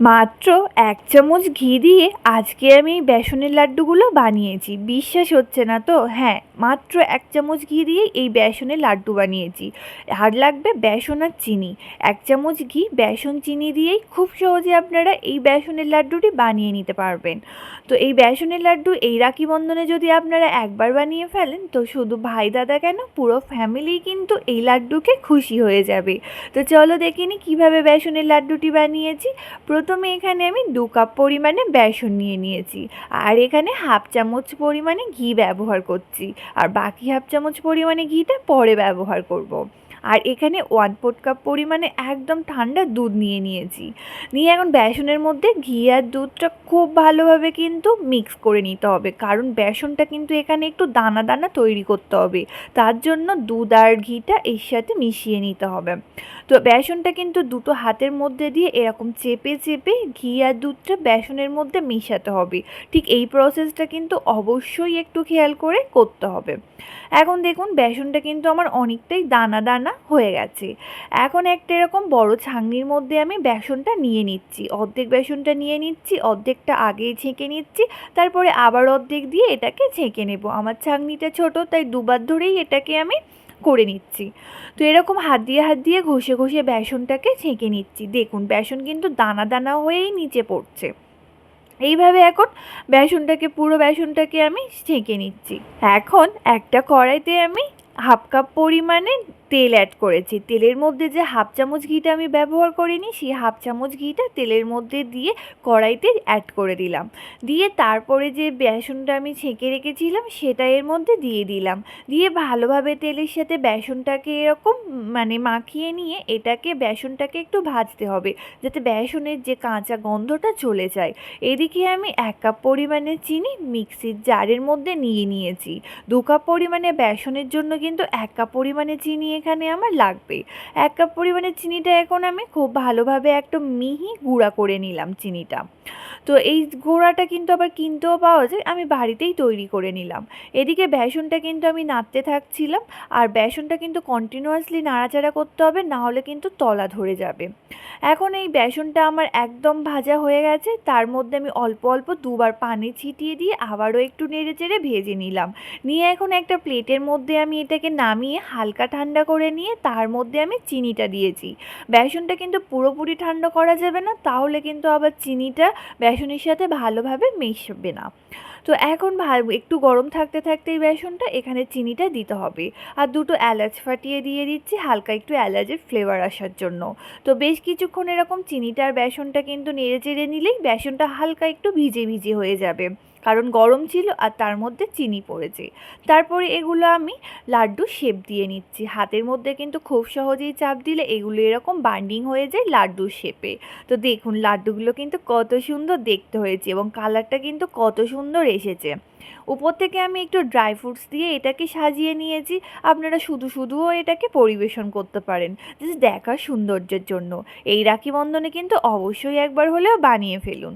মাত্র এক চামচ ঘি দিয়ে আজকে আমি এই বেসনের লাড্ডুগুলো বানিয়েছি। বিশ্বাস হচ্ছে না তো? হ্যাঁ মাত্র এক চামচ ঘি দিয়ে এই বেসনের লাড্ডু বানিয়েছি। আর লাগবে বেসন আর চিনি। এক চামচ ঘি, বেসন, চিনি দিয়েই খুব সহজে আপনারা এই বেসনের লাড্ডুটি বানিয়ে নিতে পারবেন। তো এই বেসনের লাড্ডু এই রাখি বন্ধনে যদি আপনারা একবার বানিয়ে ফেলেন, তো শুধু ভাই দাদা কেন, পুরো ফ্যামিলি কিন্তু এই লাড্ডুকে খুশি হয়ে যাবে। তো চলো দেখিনি কীভাবে বেসনের লাড্ডুটি বানিয়েছি। প্রথমে এখানে আমি দু কাপ পরিমাণে বেসন নিয়ে নিয়েছি আর এখানে হাফ চামচ পরিমাণে ঘি ব্যবহার করছি আর বাকি হাফ চামচ পরিমাণে ঘিটা পরে ব্যবহার করব। আর এখানে ওয়ান ফোর্থ কাপ পরিমাণে একদম ঠান্ডা দুধ নিয়ে নিয়েছি। নিয়ে এখন বেসনের মধ্যে ঘি আর দুধটা খুব ভালোভাবে কিন্তু মিক্স করে নিতে হবে। কারণ বেসনটা কিন্তু এখানে একটু দানা দানা তৈরি করতে হবে। তার জন্য দুধ আর ঘিটা এর সাথে মিশিয়ে নিতে হবে। তো বেসনটা কিন্তু দুটো হাতের মধ্যে দিয়ে এরকম চেপে চেপে ঘি আর দুধটা বেসনের মধ্যে মেশাতে হবে। ঠিক এই প্রসেসটা কিন্তু অবশ্যই একটু খেয়াল করে করতে হবে। এখন দেখুন, বেসনটা কিন্তু আমার অনেকটাই দানা দানা হয়ে গেছে। এখন একটা এরকম বড় ছাঁকনির মধ্যে আমি বেসনটা নিয়ে নিচ্ছি। অর্ধেক বেসনটা নিয়ে নিচ্ছি, অর্ধেকটা আগেই ছেঁকে নিচ্ছি, তারপরে আবার অর্ধেক দিয়ে এটাকে ছেঁকে নেব। আমার ছাঁকনিটা ছোট, তাই দুবার ধরেই এটাকে আমি করে নিচ্ছি। তো এরকম হাত দিয়ে হাত দিয়ে ঘষে ঘষে বেসনটাকে ছেঁকে নিচ্ছি। দেখুন, বেসন কিন্তু দানা দানা হয়েই নিচে পড়ছে। এইভাবে এখন বেসনটাকে, পুরো বেসনটাকে আমি ছেঁকে নিচ্ছি। এখন একটা কড়াইতে আমি হাফ কাপ পরিমাণে তেল অ্যাড করেছি। তেলের মধ্যে যে হাফ চামচ ঘিটা আমি ব্যবহার করিনি, সেই হাফ চামচ ঘিটা তেলের মধ্যে দিয়ে কড়াইতে অ্যাড করে দিলাম। দিয়ে তারপরে যে বেসনটা আমি ছেঁকে রেখেছিলাম, সেটা এর মধ্যে দিয়ে দিলাম। দিয়ে ভালোভাবে তেলের সাথে বেসনটাকে এরকম মানে মাখিয়ে নিয়ে এটাকে, বেসনটাকে একটু ভাজতে হবে, যাতে বেসনের যে কাঁচা গন্ধটা চলে যায়। এদিকে আমি এক কাপ পরিমাণে চিনি মিক্সির জারের মধ্যে নিয়ে নিয়েছি। দু কাপ পরিমাণে বেসনের জন্য কিন্তু এক কাপ পরিমাণে চিনি এখানে আমার লাগবে। এক কাপ পরিমাণে চিনিটা এখন আমি খুব ভালোভাবে একটা মিহি গুঁড়া করে নিলাম চিনিটা। তো এই গুঁড়াটা কিন্তু আবার কিনতেও পাওয়া যায়, আমি বাড়িতেই তৈরি করে নিলাম। এদিকে বেসনটা কিন্তু আমি নাড়তে থাকছিলাম, আর বেসনটা কিন্তু কন্টিনিউয়াসলি নাড়াচাড়া করতে হবে, না হলে কিন্তু তলা ধরে যাবে। এখন এই বেসনটা আমার একদম ভাজা হয়ে গেছে, তার মধ্যে আমি অল্প অল্প দুবার পানি ছিটিয়ে দিয়ে আবারও একটু নেড়ে চেড়ে ভেজে নিলাম। নিয়ে এখন একটা প্লেটের মধ্যে আমি এটাকে নামিয়ে হালকা ঠান্ডা করে নিয়ে তার মধ্যে আমি চিনিটা দিয়েছি। বেসনটা কিন্তু পুরোপুরি ঠান্ডা করা যাবে না, তাহলে কিন্তু আবার চিনিটা বেসনের সাথে ভালোভাবে মিশবে না। তো এখন ভালো একটু গরম থাকতে থাকতে এই বেসনটা এখানে চিনিটা দিতে হবে। আর দুটো এলাচ ফাটিয়ে দিয়ে দিচ্ছি, হালকা একটু এলাচের ফ্লেভার আসার জন্য। তো বেশ কিছুক্ষণ এরকম চিনিটা আর বেসনটা কিন্তু নেড়ে চেড়ে নিলেই বেসনটা হালকা একটু ভিজে ভিজে হয়ে যাবে। কারণ গরম ছিল আর তার মধ্যে চিনি পড়েছে। তারপরে এগুলো আমি লাড্ডু শেপ দিয়ে নিচ্ছি। হাতের মধ্যে কিন্তু খুব সহজেই চাপ দিলে এগুলো এরকম বান্ডিং হয়ে যায় লাড্ডুর শেপে তো দেখুন, লাড্ডুগুলো কিন্তু কত সুন্দর দেখতে হয়েছে এবং কালারটা কিন্তু কত সুন্দর এসেছে। উপর থেকে আমি একটু ড্রাই ফ্রুটস দিয়ে এটাকে সাজিয়ে নিয়েছি। আপনারা শুধু শুধুও এটাকে পরিবেশন করতে পারেন। জাস্ট দেখার সৌন্দর্যের জন্য। এই রাখি বন্ধনে কিন্তু অবশ্যই একবার হলেও বানিয়ে ফেলুন।